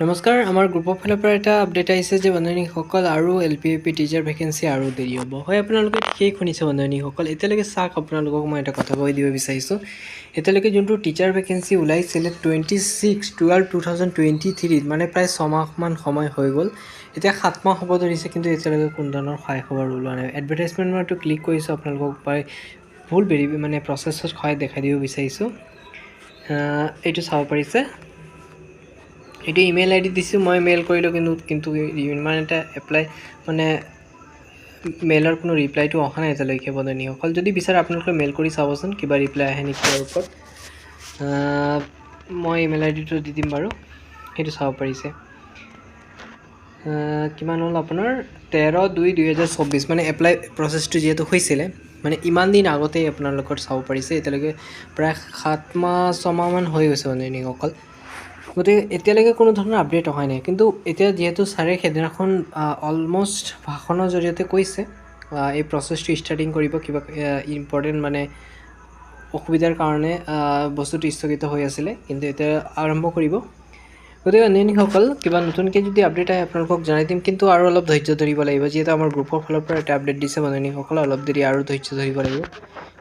নমস্কাৰ, আমাৰ গ্ৰুপৰ ফালৰ পৰা এটা আপডেট আহিছে যে বন্ধনীসকল আৰু L P A P teacher vacancy আৰু দেৰি হ'ব। হয়, আপোনালোকে ঠিকেই শুনিছে বন্ধনীসকল। এতিয়ালৈকে চাওক, আপোনালোকক মই এটা কথা কৈ দিব বিচাৰিছোঁ। এতিয়ালৈকে যোনটো টিচাৰ ভেকেঞ্চি ওলাইছিলে twenty six twelve two thousand twenty থ্ৰীত মানে প্ৰায় ছমাহমান সময় হৈ গ'ল। এতিয়া সাত মাহ হ'ব ধৰিছে, কিন্তু এতিয়ালৈকে কোনো ধৰণৰ সহায় খবৰ ওলোৱা নাই। এডভাৰটাইজমেণ্ট মইতো ক্লিক কৰিছোঁ, আপোনালোকক প্ৰায় ভুল ভেৰি মানে প্ৰচেছত সহায় দেখাই দিব বিচাৰিছোঁ। এইটো চাব পাৰিছে। এইটো ইমেইল আই ডি দিছোঁ, মই মেইল কৰিলোঁ, কিন্তু কিন্তু ইমান এটা এপ্লাই মানে মেইলৰ কোনো ৰিপ্লাইটো অহা নাই এতিয়ালৈকে বন্ধনীসকল যদি বিচাৰে আপোনালোকে মেইল কৰি চাবচোন, কিবা ৰিপ্লাই আহে নেকি ইয়াৰ ওপৰত। মই ইমেইল আই ডিটো দি দিম বাৰু, সেইটো চাব পাৰিছে। কিমান হ'ল আপোনাৰ? তেৰ দুই দুহেজাৰ চৌব্বিছ মানে এপ্লাই প্ৰচেছটো যিহেতু হৈছিলে মানে ইমান দিন আগতেই আপোনালোকৰ চাব পাৰিছে, এতিয়ালৈকে প্ৰায় সাত মাহ ছমাহমান হৈ গৈছে বন্ধুনীসকল গতিকে এতিয়ালৈকে কোনো ধৰণৰ আপডেট অহাই নাই। কিন্তু এতিয়া যিহেতু ছাৰে সেইদিনাখন অলমষ্ট ভাষণৰ জৰিয়তে কৈছে এই প্ৰচেছটো ষ্টাৰ্টিং কৰিব কিবা ইম্পৰ্টেণ্ট মানে অসুবিধাৰ কাৰণে বস্তুটো স্থগিত হৈ আছিলে, কিন্তু এতিয়া আৰম্ভ কৰিব। গতিকে অন্যান্যসকল কিবা নতুনকৈ যদি আপডেট আহে, আপোনালোকক জনাই দিম। কিন্তু আৰু অলপ ধৈৰ্য ধৰিব লাগিব, যিহেতু আমাৰ গ্ৰুপৰ ফালৰ পৰা এটা আপডেট দিছে বন্ধুনীসকল অলপ দেৰি আৰু ধৈৰ্য ধৰিব লাগিব।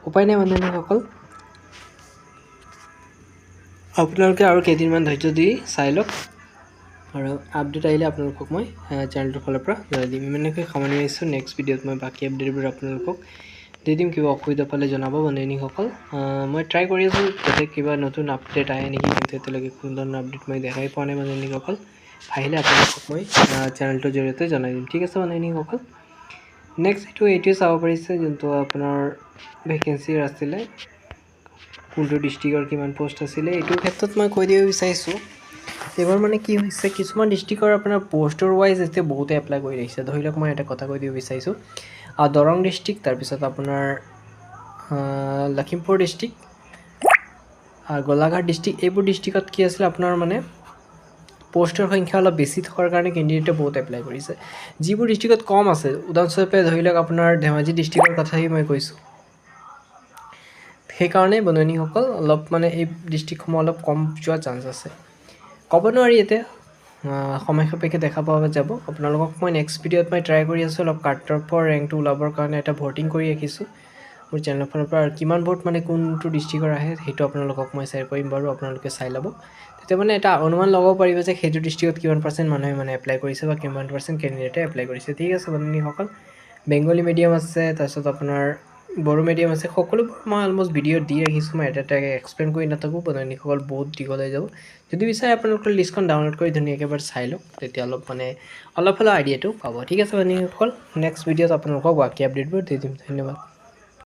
উপায় নাই বন্ধুনীসকল আপোনালোকে আৰু কেইদিনমান ধৈৰ্য দি চাই লওক। আৰু আপডেট আহিলে আপোনালোকক মই চেনেলটোৰ ফালৰ পৰা জনাই দিম। ইমানকৈ সামৰণি মাৰিছোঁ। নেক্সট ভিডিঅ'ত মই বাকী আপডেটবোৰ আপোনালোকক দি দিম। কিবা অসুবিধা পালে জনাব বন্ধুনীসকল আহ, মই ট্ৰাই কৰি আছোঁ। যাতে কিবা নতুন আপডেট আহে নেকি কিন্তু এতিয়ালৈকে কোনো ধৰণৰ আপডেট মই দেখাই পোৱা নাই বন্ধুনীসকল আহিলে আপোনালোকক মই চেনেলটোৰ জৰিয়তে জনাই দিম। ঠিক আছে বন্ধুনীসকল নেক্সট এইটো এইটোৱে চাব পাৰিছে যোনটো আপোনাৰ ভেকেঞ্চিৰ আছিলে। কোনটো ডিষ্ট্ৰিক্টৰ কিমান পষ্ট আছিলে এইটোৰ ক্ষেত্ৰত মই কৈ দিব বিচাৰিছোঁ। এইবাৰ মানে কি হৈছে কিছুমান ডিষ্ট্ৰিক্টৰ আপোনাৰ পষ্টৰ ৱাইজ এতিয়া বহুতে এপ্লাই কৰি আহিছে ধৰি লওক মই এটা কথা কৈ দিব বিচাৰিছোঁ। আহ, দৰং ডিষ্ট্ৰিক্ট তাৰপিছত আপোনাৰ লখিমপুৰ ডিষ্ট্ৰিক্ট আৰু গোলাঘাট ডিষ্ট্ৰিক্ট এইবোৰ ডিষ্ট্ৰিক্টত কি আছিলে আপোনাৰ মানে পষ্টৰ সংখ্যা অলপ বেছি থকাৰ কাৰণে কেণ্ডিডেটে বহুত এপ্লাই কৰিছে। যিবোৰ ডিষ্ট্ৰিক্টত কম আছে উদাহৰণস্বৰূপে ধৰি লওক আপোনাৰ ধেমাজি ডিষ্ট্ৰিক্টৰ কথাই মই কৈছোঁ। সেইকাৰণে বন্ধুনীসকল অলপ মানে এই ডিষ্ট্ৰিক্টসমূহ অলপ কম যোৱা চান্স আছে। ক'ব নোৱাৰি এতিয়া সময় সাপেক্ষে দেখা পোৱা যাব। আপোনালোকক মই নেক্সট ভিডিঅ'ত মই ট্ৰাই কৰি আছোঁ অলপ কাটৰফৰ ৰেংকটো ওলাবৰ কাৰণে এটা ভোটিং কৰি ৰাখিছোঁ। মোৰ চেনেলৰ ফালৰ পৰা আৰু কিমান ভোট মানে কোনটো ডিষ্ট্ৰিক্টৰ আহে সেইটো আপোনালোকক মই শ্বেয়াৰ কৰিম বাৰু আপোনালোকে চাই ল'ব। তেতিয়া মানে এটা অনুমান ল'ব পাৰিব যে সেইটো ডিষ্ট্ৰিক্টত কিমান পাৰ্চেণ্ট মানুহে মানে এপ্লাই কৰিছে বা কিমান পাৰ্চেণ্ট কেণ্ডিডেটে এপ্লাই কৰিছে। ঠিক আছে বন্ধুসকল বেংগলী মিডিয়াম আছে তাৰপিছত আপোনাৰ বড়ো মিডিয়াম আছে সকলোবোৰ মই অলমষ্ট ভিডিঅ' দি ৰাখিছোঁ মই এটা এটাকৈ এক্সপ্লেইন কৰি নাথাকোঁ বন্ধুসকল বহুত দীঘল হৈ যাব। যদি বিচাৰে আপোনালোকৰ লিষ্টখন ডাউনলোড কৰি ধুনীয়াকৈ এবাৰ চাই লওক তেতিয়া অলপ মানে অলপ হ'লেও আইডিয়াটো পাব। ঠিক আছে বন্ধুসকল নেক্সট ভিডিঅ'ত আপোনালোকক বাকী আপডেটবোৰ দি দিম ধন্যবাদ।